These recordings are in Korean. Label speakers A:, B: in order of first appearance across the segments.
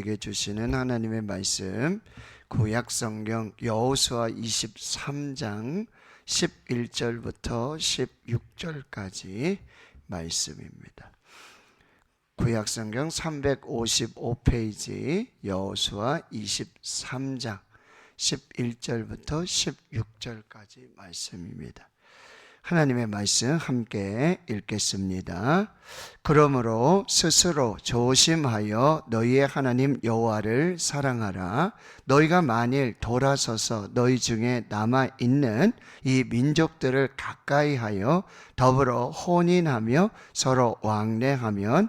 A: 우리에게 주시는 하나님의 말씀 구약 성경 여호수아 23장 11절부터 16절까지 말씀입니다. 구약 성경 355페이지 여호수아 23장 11절부터 16절까지 말씀입니다. 하나님의 말씀 함께 읽겠습니다. 그러므로 스스로 조심하여 너희의 하나님 여호와를 사랑하라. 너희가 만일 돌아서서 너희 중에 남아 있는 이 민족들을 가까이하여 더불어 혼인하며 서로 왕래하면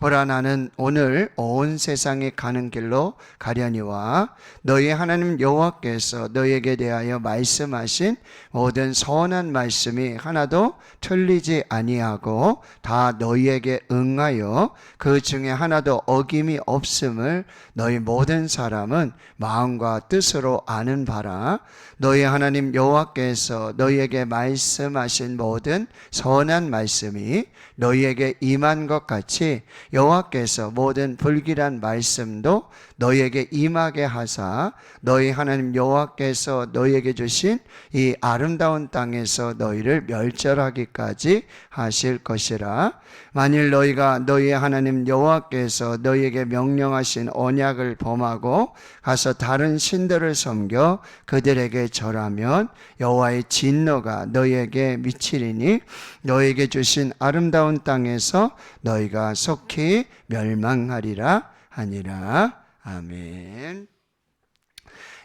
A: 보라 나는 오늘 온 세상에 가는 길로 가려니와 너희 하나님 여호와께서 너희에게 대하여 말씀하신 모든 선한 말씀이 하나도 틀리지 아니하고 다 너희에게 응하여 그 중에 하나도 어김이 없음을 너희 모든 사람은 마음과 뜻으로 아는 바라. 너희 하나님 여호와께서 너희에게 말씀하신 모든 선한 말씀이 너희에게 임한 것 같이 여호와께서 모든 불길한 말씀도 너희에게 임하게 하사 너희 하나님 여호와께서 너희에게 주신 이 아름다운 땅에서 너희를 멸절하기까지 하실 것이라. 만일 너희가 너희의 하나님 여호와께서 너희에게 명령하신 언약을 범하고 가서 다른 신들을 섬겨 그들에게 절하면 여호와의 진노가 너희에게 미치리니 너희에게 주신 아름다운 땅에서 너희가 속히 멸망하리라 하니라 아멘.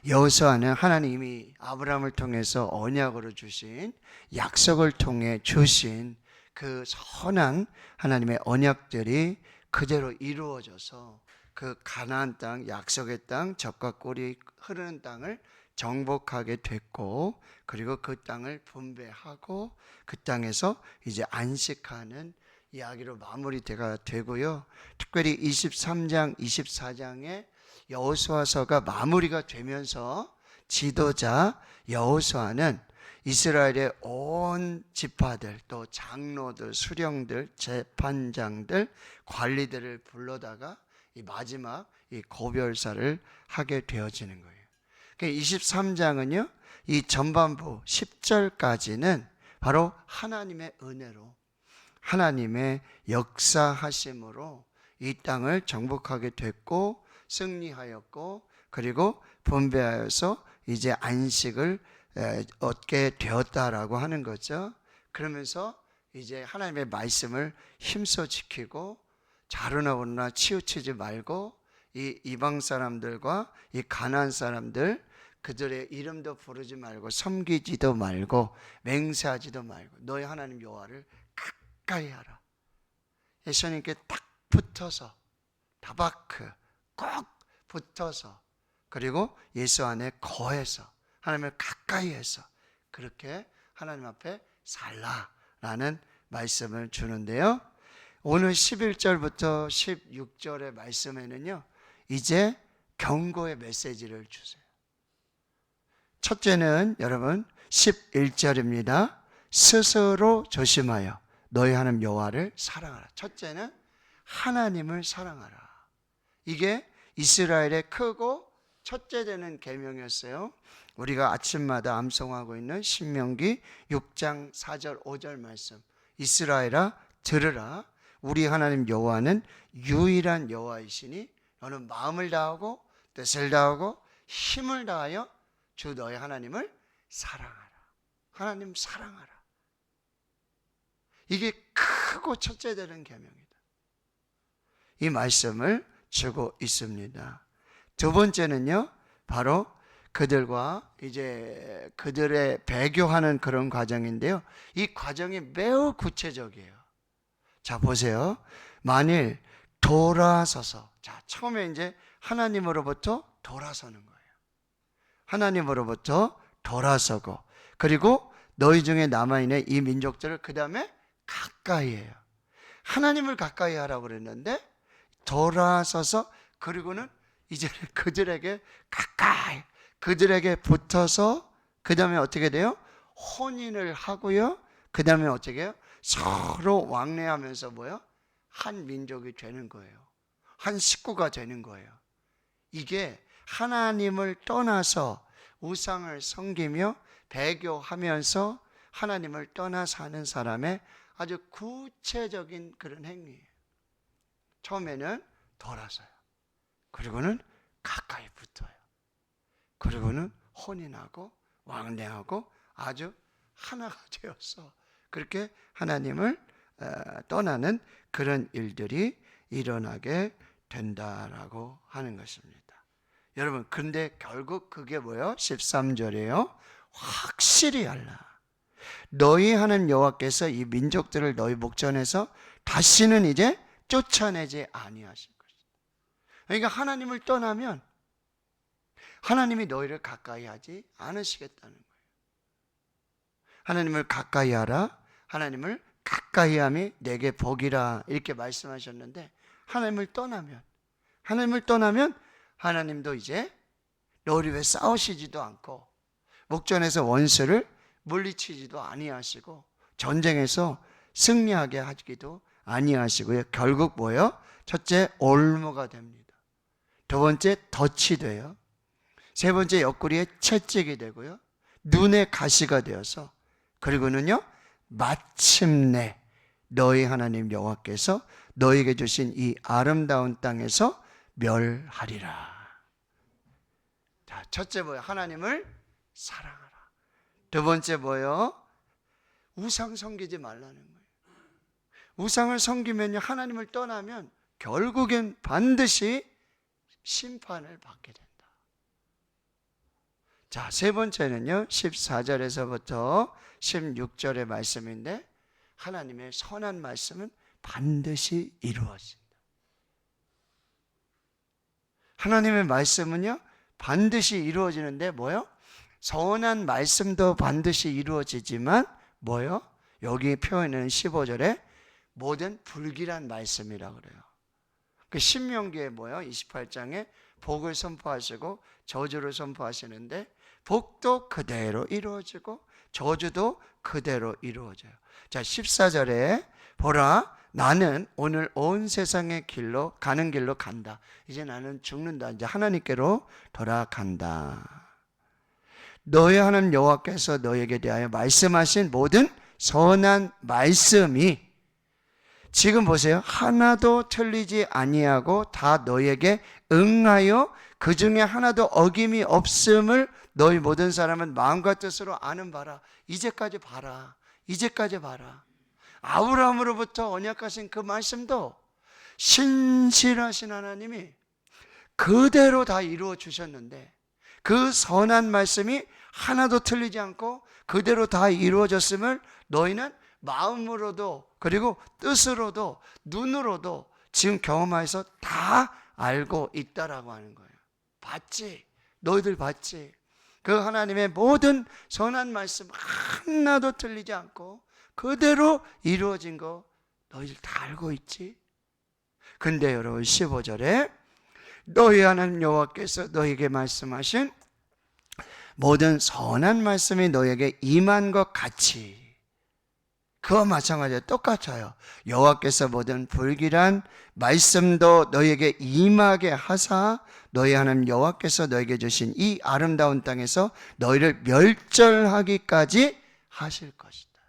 A: 여호수아는 하나님이 아브라함을 통해서 언약으로 주신 약속을 통해 주신 그 선한 하나님의 언약들이 그대로 이루어져서 그 가나안 땅, 약속의 땅, 적과 꿀이 흐르는 땅을 정복하게 됐고 그리고 그 땅을 분배하고 그 땅에서 이제 안식하는 이야기로 마무리가 되고요. 특별히 23장, 24장에 여호수아서가 마무리가 되면서 지도자 여호수아는 이스라엘의 온 지파들 또 장로들, 수령들, 재판장들, 관리들을 불러다가 이 마지막 이 고별사를 하게 되어지는 거예요. 23장은요. 그러니까 이 전반부 10절까지는 바로 하나님의 은혜로 하나님의 역사하심으로 이 땅을 정복하게 됐고 승리하였고 그리고 분배하여서 이제 안식을 얻게 되었다라고 하는 거죠. 그러면서 이제 하나님의 말씀을 힘써 지키고 자르나 오르나 치우치지 말고 이 이방 사람들과 이 가나안 사람들 그들의 이름도 부르지 말고 섬기지도 말고 맹세하지도 말고 너희 하나님 여호와를 가까이 하라. 예수님께 딱 붙어서 다바크 꼭 붙어서 그리고 예수 안에 거해서 하나님을 가까이 해서 그렇게 하나님 앞에 살라라는 말씀을 주는데요. 오늘 11절부터 16절의 말씀에는요. 이제 경고의 메시지를 주세요. 첫째는 여러분 11절입니다. 스스로 조심하여 너희 하나님 여호와를 사랑하라. 첫째는 하나님을 사랑하라. 이게 이스라엘의 크고 첫째 되는 계명이었어요. 우리가 아침마다 암송하고 있는 신명기 6장 4절 5절 말씀. 이스라엘아 들으라. 우리 하나님 여호와는 유일한 여호와이시니 너는 마음을 다하고 뜻을 다하고 힘을 다하여 주 너의 하나님을 사랑하라. 하나님 사랑하라. 이게 크고 첫째 되는 계명이다. 이 말씀을 주고 있습니다. 두 번째는요, 바로 그들과 이제 그들의 배교하는 그런 과정인데요. 이 과정이 매우 구체적이에요. 자, 보세요. 만일 돌아서서, 자, 처음에 이제 하나님으로부터 돌아서는 거예요. 하나님으로부터 돌아서고 그리고 너희 중에 남아있는 이 민족들을 그 다음에 가까이 해요. 하나님을 가까이 하라고 그랬는데 돌아서서 그리고는 이제 그들에게 가까이 그들에게 붙어서 그 다음에 어떻게 돼요? 혼인을 하고요. 그 다음에 어떻게 해요? 서로 왕래하면서 뭐요? 한 민족이 되는 거예요. 한 식구가 되는 거예요. 이게 하나님을 떠나서 우상을 섬기며 배교하면서 하나님을 떠나 사는 사람의 아주 구체적인 그런 행위예요. 처음에는 돌아서요. 그리고는 가까이 붙어요. 그리고는 혼인하고 왕래하고 아주 하나가 되어서 그렇게 하나님을 어, 떠나는 그런 일들이 일어나게 된다라고 하는 것입니다. 여러분, 근데 결국 그게 뭐예요? 13절이에요. 확실히 알라. 너희 하는 여호와께서 이 민족들을 너희 목전에서 다시는 이제 쫓아내지 아니하실 것이다. 그러니까 하나님을 떠나면 하나님이 너희를 가까이 하지 않으시겠다는 거예요. 하나님을 가까이 하라. 하나님을 가까이 함이 내게 복이라 이렇게 말씀하셨는데 하나님을 떠나면 하나님을 떠나면 하나님도 이제 너희 왜 싸우시지도 않고 목전에서 원수를 물리치지도 아니하시고 전쟁에서 승리하게 하기도 아니하시고요. 결국 뭐요? 첫째 올무가 됩니다. 두 번째 덫이 돼요. 세 번째 옆구리에 채찍이 되고요. 눈에 가시가 되어서 그리고는요. 마침내 너희 하나님 여호와께서 너에게 주신 이 아름다운 땅에서 멸하리라. 자, 첫째 뭐예요? 하나님을 사랑하라. 두 번째 뭐예요? 우상 섬기지 말라는 거예요. 우상을 섬기면요, 하나님을 떠나면 결국엔 반드시 심판을 받게 된다. 자, 세 번째는요, 14절에서부터 16절의 말씀인데, 하나님의 선한 말씀은 반드시 이루어진다. 하나님의 말씀은요, 반드시 이루어지는데 뭐요? 선한 말씀도 반드시 이루어지지만 뭐요? 여기 표현은 15절에 모든 불길한 말씀이라 그래요. 그 신명기에 뭐요? 28장에 복을 선포하시고 저주를 선포하시는데 복도 그대로 이루어지고 저주도 그대로 이루어져요. 자, 14절에 보라 나는 오늘 온 세상의 길로 가는 길로 간다. 이제 나는 죽는다. 이제 하나님께로 돌아간다. 너의 하나님 여호와께서 너에게 대하여 말씀하신 모든 선한 말씀이 지금 보세요. 하나도 틀리지 아니하고 다 너에게 응하여 그 중에 하나도 어김이 없음을 너희 모든 사람은 마음과 뜻으로 아는 바라. 이제까지 봐라. 이제까지 봐라. 아브라함으로부터 언약하신 그 말씀도 신실하신 하나님이 그대로 다 이루어 주셨는데 그 선한 말씀이 하나도 틀리지 않고 그대로 다 이루어졌음을 너희는 마음으로도 그리고 뜻으로도 눈으로도 지금 경험해서 다 알고 있다라고 하는 거예요. 봤지? 너희들 봤지? 그 하나님의 모든 선한 말씀 하나도 틀리지 않고 그대로 이루어진 거 너희들 다 알고 있지? 근데 여러분 15절에 너희 하나님 여호와께서 너희에게 말씀하신 모든 선한 말씀이 너에게 임한 것 같이 그와 마찬가지로 똑같아요. 여호와께서 모든 불길한 말씀도 너에게 임하게 하사 너희 하나님 여호와께서 너에게 주신 이 아름다운 땅에서 너희를 멸절하기까지 하실 것이다.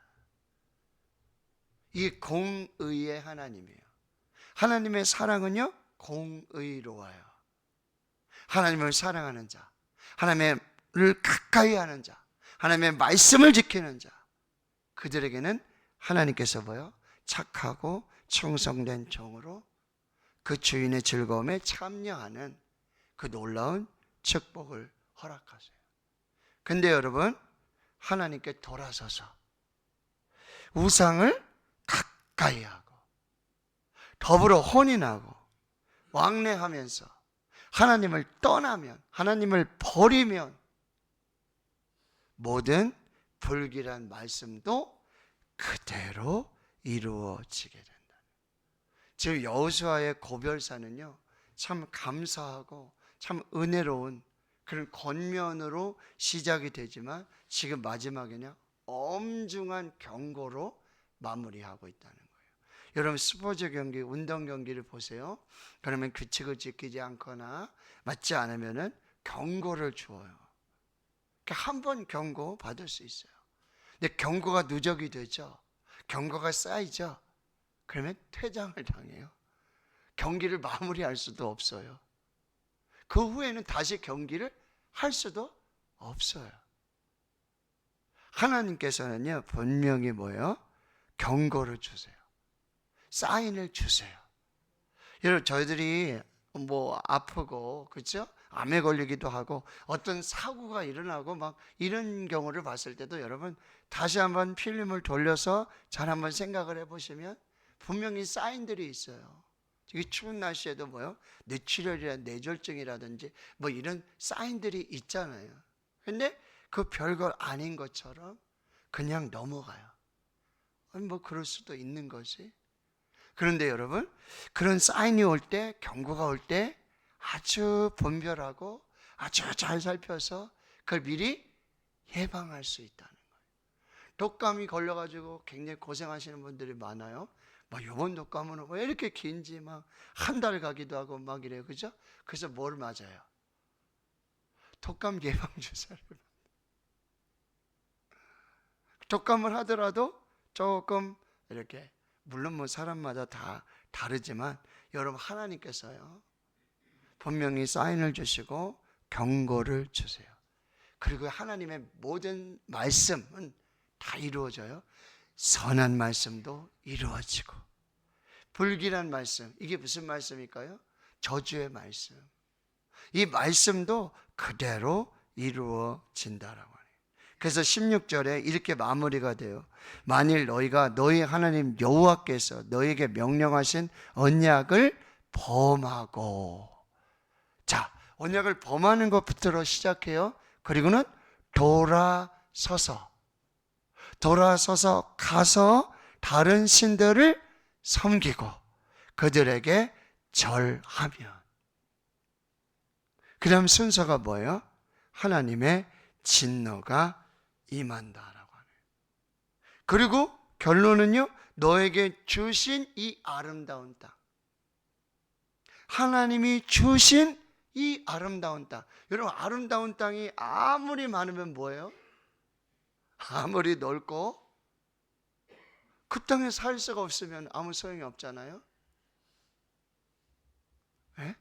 A: 이 공의의 하나님이에요. 하나님의 사랑은요 공의로워요. 하나님을 사랑하는 자, 하나님을 가까이 하는 자, 하나님의 말씀을 지키는 자, 그들에게는 하나님께서 뭐요? 착하고 충성된 종으로 그 주인의 즐거움에 참여하는 그 놀라운 축복을 허락하세요. 근데 여러분, 하나님께 돌아서서 우상을 가까이 하고 더불어 혼인하고 왕래하면서 하나님을 떠나면 하나님을 버리면 모든 불길한 말씀도 그대로 이루어지게 된다. 지금 여호수아의 고별사는요. 참 감사하고 참 은혜로운 그런 권면으로 시작이 되지만 지금 마지막에는 엄중한 경고로 마무리하고 있다는. 여러분 스포츠 경기, 운동 경기를 보세요. 그러면 규칙을 지키지 않거나 맞지 않으면은 경고를 주어요. 한 번 경고 받을 수 있어요. 근데 경고가 누적이 되죠. 경고가 쌓이죠. 그러면 퇴장을 당해요. 경기를 마무리할 수도 없어요. 그 후에는 다시 경기를 할 수도 없어요. 하나님께서는요, 분명히 뭐예요? 경고를 주세요. 사인을 주세요. 여러분, 저희들이 뭐 아프고, 그죠? 암에 걸리기도 하고, 어떤 사고가 일어나고 막 이런 경우를 봤을 때도 여러분, 다시 한번 필름을 돌려서 잘 한번 생각을 해보시면 분명히 사인들이 있어요. 이 추운 날씨에도 뭐요? 뇌출혈이라 뇌졸중이라든지 뭐 이런 사인들이 있잖아요. 근데 그 별걸 아닌 것처럼 그냥 넘어가요. 아니, 뭐 그럴 수도 있는 거지. 그런데 여러분, 그런 사인이 올 때, 경고가 올 때 아주 분별하고 아주 잘 살펴서 그걸 미리 예방할 수 있다는 거예요. 독감이 걸려가지고 굉장히 고생하시는 분들이 많아요. 막 요번 독감은 왜 이렇게 긴지 막 한 달 가기도 하고 막 이래요. 그죠? 그래서 뭘 맞아요? 독감 예방 주사를. 독감을 하더라도 조금 이렇게 물론 뭐 사람마다 다 다르지만 여러분 하나님께서요. 분명히 사인을 주시고 경고를 주세요. 그리고 하나님의 모든 말씀은 다 이루어져요. 선한 말씀도 이루어지고 불길한 말씀 이게 무슨 말씀일까요? 저주의 말씀 이 말씀도 그대로 이루어진다라고 그래서 16절에 이렇게 마무리가 돼요. 만일 너희가 너희 하나님 여호와께서 너희에게 명령하신 언약을 범하고. 자 언약을 범하는 것부터 시작해요. 그리고는 돌아서서 돌아서서 가서 다른 신들을 섬기고 그들에게 절하면. 그 다음 순서가 뭐예요? 하나님의 진노가 임한다라고 하네요. 그리고 결론은요, 너에게 주신 이 아름다운 땅. 하나님이 주신 이 아름다운 땅. 여러분, 아름다운 땅이 아무리 많으면 뭐예요? 아무리 넓고 그 땅에 살 수가 없으면 아무 소용이 없잖아요. 네?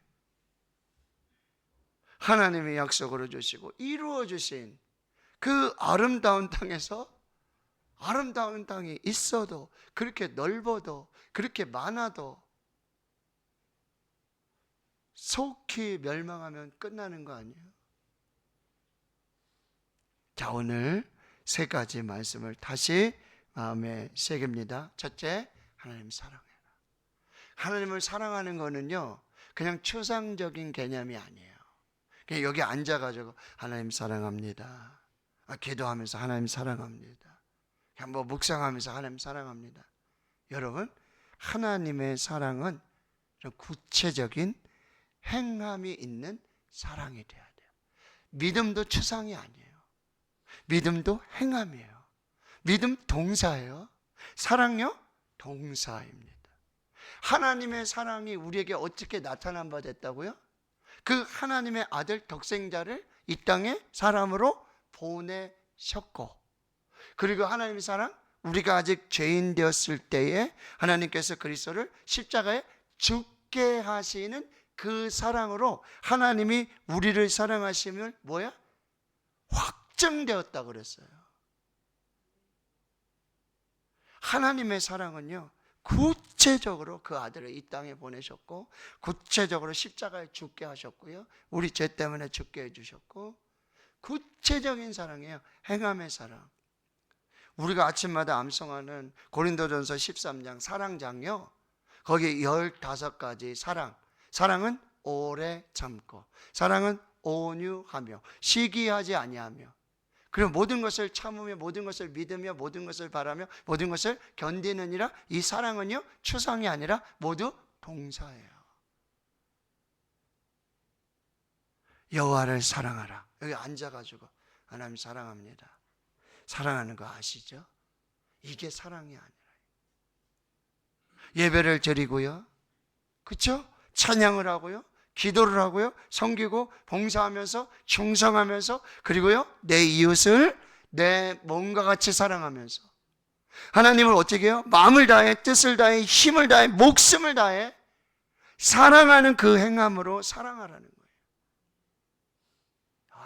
A: 하나님의 약속으로 주시고 이루어 주신 그 아름다운 땅에서 아름다운 땅이 있어도 그렇게 넓어도 그렇게 많아도 속히 멸망하면 끝나는 거 아니에요? 자, 오늘 세 가지 말씀을 다시 마음에 새깁니다. 첫째, 하나님 사랑해라. 하나님을 사랑하는 거는요, 그냥 추상적인 개념이 아니에요. 그냥 여기 앉아가지고 하나님 사랑합니다. 아, 기도하면서 하나님 사랑합니다. 그냥 뭐 묵상하면서 하나님 사랑합니다. 여러분, 하나님의 사랑은 구체적인 행함이 있는 사랑이 돼야 돼요. 믿음도 추상이 아니에요. 믿음도 행함이에요. 믿음 동사예요. 사랑요? 동사입니다. 하나님의 사랑이 우리에게 어떻게 나타난 바 됐다고요? 그 하나님의 아들 독생자를 이 땅에 사람으로 보내셨고 그리고 하나님의 사랑 우리가 아직 죄인 되었을 때에 하나님께서 그리스도를 십자가에 죽게 하시는 그 사랑으로 하나님이 우리를 사랑하시면 뭐야? 확정되었다 그랬어요. 하나님의 사랑은요. 구체적으로 그 아들을 이 땅에 보내셨고 구체적으로 십자가에 죽게 하셨고요. 우리 죄 때문에 죽게 해 주셨고 구체적인 사랑이에요. 행함의 사랑. 우리가 아침마다 암송하는 고린도전서 13장 사랑장요. 거기 15가지 사랑. 사랑은 오래 참고 사랑은 온유하며 시기하지 아니하며 그리고 모든 것을 참으며 모든 것을 믿으며 모든 것을 바라며 모든 것을 견디느니라 이 사랑은요 추상이 아니라 모두 동사예요. 여호와를 사랑하라. 여기 앉아가지고 하나님 사랑합니다. 사랑하는 거 아시죠? 이게 사랑이 아니라 예배를 드리고요, 그렇죠? 찬양을 하고요, 기도를 하고요, 섬기고 봉사하면서 충성하면서 그리고요 내 이웃을 내 몸과 같이 사랑하면서 하나님을 어떻게 해요? 마음을 다해 뜻을 다해 힘을 다해 목숨을 다해 사랑하는 그 행함으로 사랑하라는 거예요.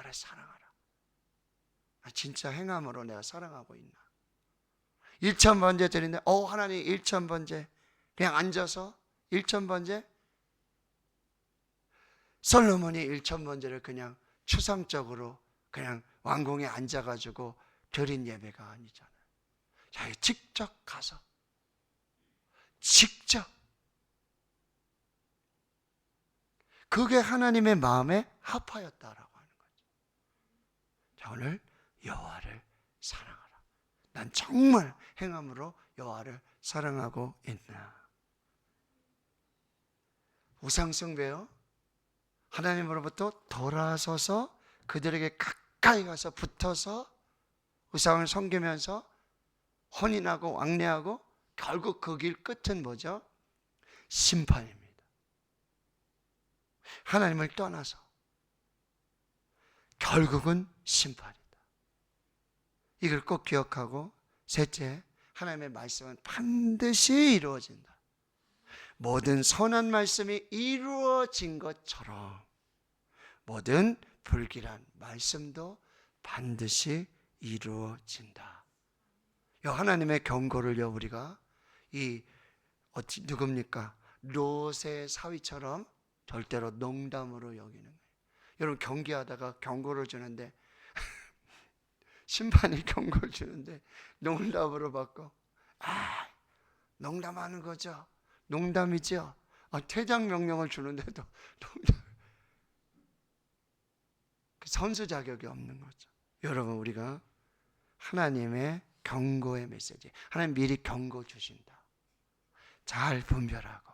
A: 나를 사랑하라. 아, 진짜 행함으로 내가 사랑하고 있나? 1천 번째 드리는데 어 하나님 1천 번째 그냥 앉아서 1천 번째 솔로몬이 1천 번째를 그냥 추상적으로 그냥 왕궁에 앉아가지고 드린 예배가 아니잖아요. 자, 직접 가서 직접 그게 하나님의 마음에 합하였다라고. 자, 오늘 여호와를 사랑하라. 난 정말 행함으로 여호와를 사랑하고 있나? 우상숭배요. 하나님으로부터 돌아서서 그들에게 가까이 가서 붙어서 우상을 섬기면서 혼인하고 왕래하고 결국 그 길 끝은 뭐죠? 심판입니다. 하나님을 떠나서 결국은 심판이다. 이걸 꼭 기억하고 셋째, 하나님의 말씀은 반드시 이루어진다. 모든 선한 말씀이 이루어진 것처럼 모든 불길한 말씀도 반드시 이루어진다. 요 하나님의 경고를요 우리가 이 어찌 누굽니까? 롯의 사위처럼 절대로 농담으로 여기는 거예요. 여러분 경기하다가 경고를 주는데 심판이 경고를 주는데 농담으로 바꿔. 아, 농담하는 거죠. 농담이죠. 아, 퇴장 명령을 주는데도 농담. 그 선수 자격이 없는 거죠. 여러분 우리가 하나님의 경고의 메시지, 하나님 미리 경고 주신다. 잘 분별하고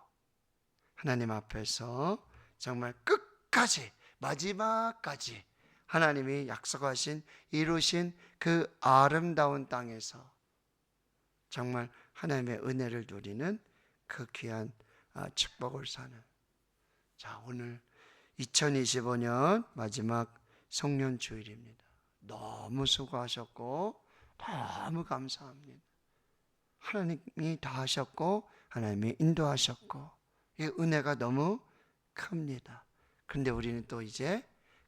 A: 하나님 앞에서 정말 끝까지 마지막까지 하나님이 약속하신 이루신 그 아름다운 땅에서 정말 하나님의 은혜를 누리는 그 귀한 아, 축복을 사는 자 오늘 2025년 마지막 성년 주일입니다. 너무 수고하셨고 너무 감사합니다. 하나님이 다 하셨고 하나님이 인도하셨고 이 은혜가 너무 큽니다. 근데 우리는 또 이제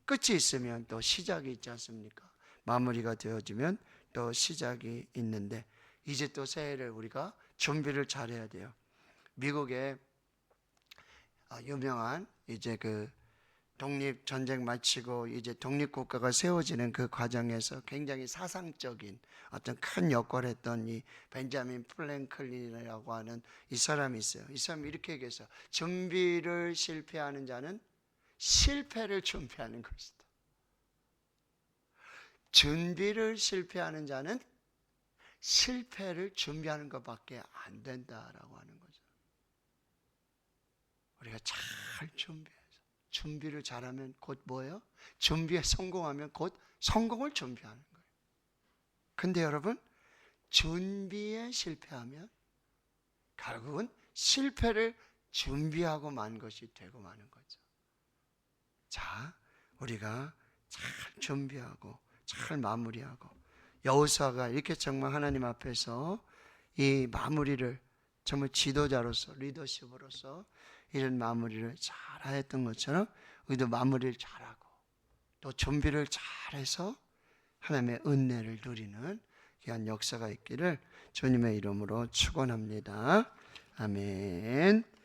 A: 끝이 있으면 또 시작이 있지 않습니까? 마무리가 되어지면 또 시작이 있는데 이제 또 새해를 우리가 준비를 잘해야 돼요. 미국에 아, 유명한 이제 그 독립 전쟁 마치고 이제 독립 국가가 세워지는 그 과정에서 굉장히 사상적인 어떤 큰 역할을 했던 이 벤자민 플랭클린이라고 하는 이 사람이 있어요. 이 사람이 이렇게 얘기했어요. 준비를 실패하는 자는 실패를 준비하는 것이다. 준비를 실패하는 자는 실패를 준비하는 것밖에 안 된다라고 하는 거죠. 우리가 잘 준비해서 준비를 잘하면 곧 뭐예요? 준비에 성공하면 곧 성공을 준비하는 거예요. 근데 여러분 준비에 실패하면 결국은 실패를 준비하고 만 것이 되고 마는 거죠. 자, 우리가 잘 준비하고 잘 마무리하고 여호수아가 이렇게 정말 하나님 앞에서 이 마무리를 정말 지도자로서 리더십으로서 이런 마무리를 잘했던 것처럼 우리도 마무리를 잘하고 또 준비를 잘해서 하나님의 은혜를 누리는 귀한 역사가 있기를 주님의 이름으로 축원합니다. 아멘.